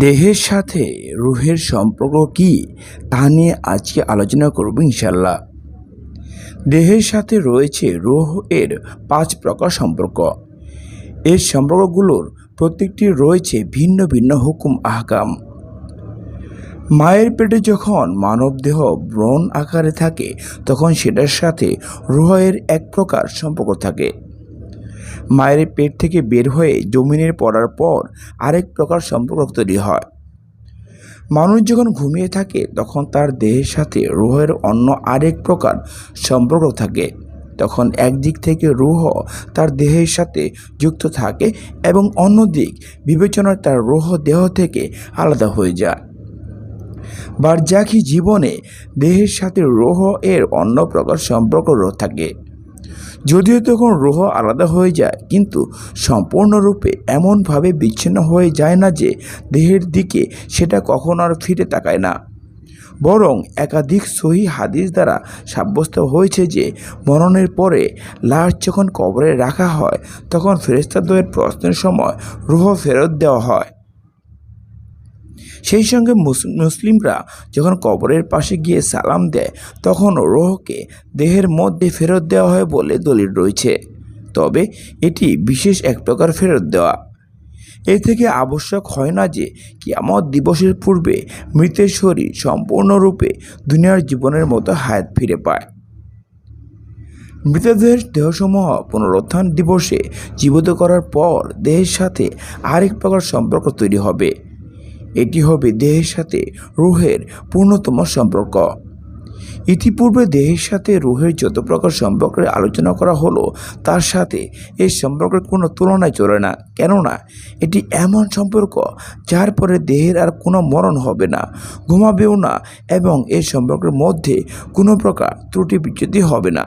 দেহের সাথে রুহের সম্পর্ক কি তা নিয়ে আজকে আলোচনা করব ইনশাল্লাহ দেহের সাথে রয়েছে রুহ এর পাঁচ প্রকার সম্পর্ক। এর সম্পর্কগুলোর প্রত্যেকটি রয়েছে ভিন্ন ভিন্ন হুকুম, আহকাম। মায়ের পেটে যখন মানবদেহ ব্রণ আকারে থাকে, তখন সেটার সাথে রুহের এক প্রকার সম্পর্ক থাকে। মায়ের পেট থেকে বের হয়ে জমিনের পড়ার পর আরেক প্রকার সম্পর্ক তৈরি হয়। মানুষ যখন ঘুমিয়ে থাকে, তখন তার দেহের সাথে রুহের অন্য আরেক প্রকার সম্পর্ক থাকে। তখন একদিক থেকে রুহ তার দেহের সাথে যুক্ত থাকে এবং অন্য দিক বিবেচনায় তার রুহ দেহ থেকে আলাদা হয়ে যায়। বারজাকি জীবনে দেহের সাথে রোহ এর অন্য প্রকার সম্পর্ক থাকে। যদিও তখন রোহ আলাদা হয়ে যায়, কিন্তু সম্পূর্ণরূপে এমনভাবে বিচ্ছিন্ন হয়ে যায় না যে দেহের দিকে সেটা কখনো আর ফিরে তাকায় না। বরং একাধিক সহি হাদিস দ্বারা সাব্যস্ত হয়েছে যে, মরণের পরে লাশ যখন কবরে রাখা হয়, তখন ফেরেস্তাদ্বয়ের প্রশ্নের সময় রুহ ফেরত দেওয়া হয়। সেই সঙ্গে মুসলিমরা যখন কবরের পাশে গিয়ে সালাম দেয়, তখন রোহকে দেহের মধ্যে ফেরত দেওয়া হয় বলে দলিল রয়েছে। তবে এটি বিশেষ এক প্রকার ফেরত দেওয়া। এ থেকে আবশ্যক হয় না যে কিয়ামত দিবসের পূর্বে মৃতের শরীর সম্পূর্ণরূপে দুনিয়ার জীবনের মতো হায়াত ফিরে পায়। মৃতদেহের দেহসমূহ পুনরুত্থান দিবসে জীবিত করার পর দেহের সাথে আরেক প্রকার সম্পর্ক তৈরি হবে। এটি হবে দেহের সাথে রুহের পূর্ণতম সম্পর্ক। ইতিপূর্বে দেহের সাথে রুহের যত প্রকার সম্পর্কের আলোচনা করা হলো, তার সাথে এই সম্পর্কের কোনো তুলনায় চলে না। কেননা, এটি এমন সম্পর্ক যার পরে দেহের আর কোনো মরণ হবে না, ঘুমাবেও না এবং এই সম্পর্কের মধ্যে কোনো প্রকার ত্রুটি বিচ্যুতি হবে না।